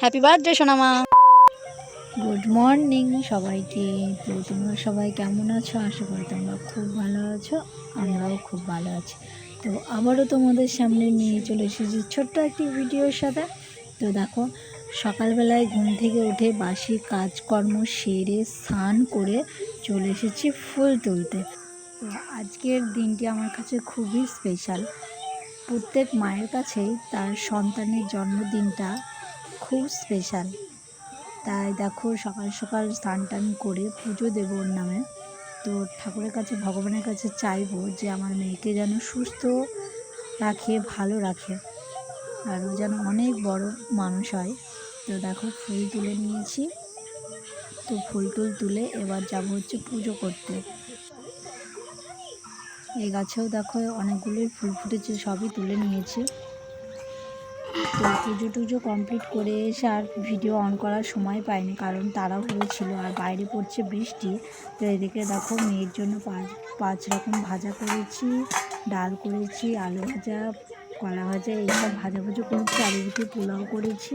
Happy birthday সোনামা। Good morning সবাইকে। তো তোমরা সবাই কেমন আছো? আশা করি তোমরা খুব ভালো আছো, আমরাও খুব ভালো আছি। তো আবারও তোমাদের সামনে নিয়ে চলে এসেছি ছোট্ট একটি ভিডিওর সাথে। তো দেখো, সকালবেলায় ঘুম থেকে উঠে বাসি কাজকর্ম সেরে স্নান করে চলে এসেছি ফুল তুলতে। তো আজকের দিনটি আমার কাছে খুবই স্পেশাল প্রত্যেক মায়ের কাছেই তার সন্তানের জন্মদিনটা খুব স্পেশাল তাই দেখো সকাল সকাল স্নান টান করে পুজো দেবো ওর নামে। তো ঠাকুরের কাছে, ভগবানের কাছে চাইব যে আমার মেয়েকে যেন সুস্থ রাখে, ভালো রাখে। আর ও যেন অনেক বড় মানুষ হয়। তো দেখো ফুল তুলে নিয়েছি। তো ফুল টুল তুলে এবার যাব হচ্ছে পুজো করতে। এই গাছেও দেখো অনেকগুলোই ফুল ফুটেছে, সবই তুলে নিয়েছি। তো পুজো টুজো কমপ্লিট করে এসে আর ভিডিও অন করার সময় পাইনি, কারণ তাড়াহুড়ো ছিল আর বাইরে পড়ছে বৃষ্টি। তো এদিকে দেখো মেয়ের জন্য পাঁচ পাঁচ রকম ভাজা করেছি, ডাল করেছি, আলু ভাজা, কলা ভাজা এইসব ভাজা ভাজা করেছি, আর এদিকে পোলাও করেছি।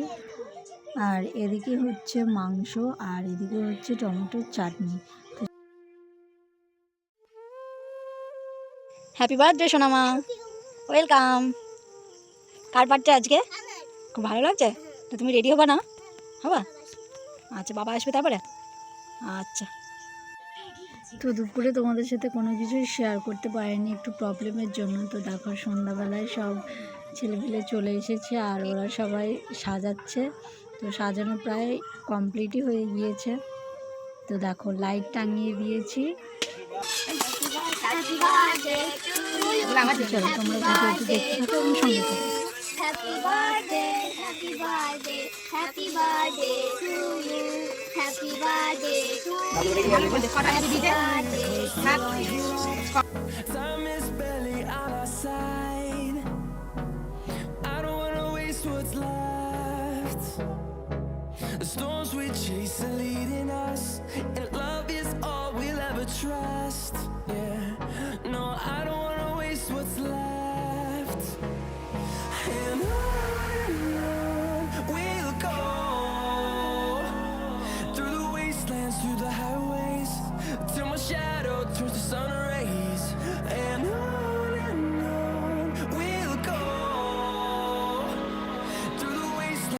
আর এদিকে হচ্ছে মাংস, আর এদিকে হচ্ছে টমেটোর চাটনি। হ্যাপি বার্থডে সোনামা। ওয়েলকাম কার বার্থডে আজকে? খুব ভালো লাগছে? তো তুমি রেডি হবা না? হবা? আচ্ছা বাবা আসবে তারপরে? আচ্ছা। তো দুপুরে তোমাদের সাথে কোনো কিছুই শেয়ার করতে পারিনি একটু প্রবলেমের জন্য। তো দেখো সন্ধ্যাবেলায় সব ছেলেপিলে চলে এসেছে আর ওরা সবাই সাজাচ্ছে। তো সাজানো প্রায় কমপ্লিটই হয়ে গিয়েছে। তো দেখো লাইট টাঙিয়ে দিয়েছি। চলো তোমরা দেখতে থাকো সঙ্গে Happy birthday, happy birthday, happy birthday to you. Happy birthday to you. Time is barely on our side. I don't wanna waste what's left. The storms we chase are leading us, and love is all we'll ever trust. choose the sunrise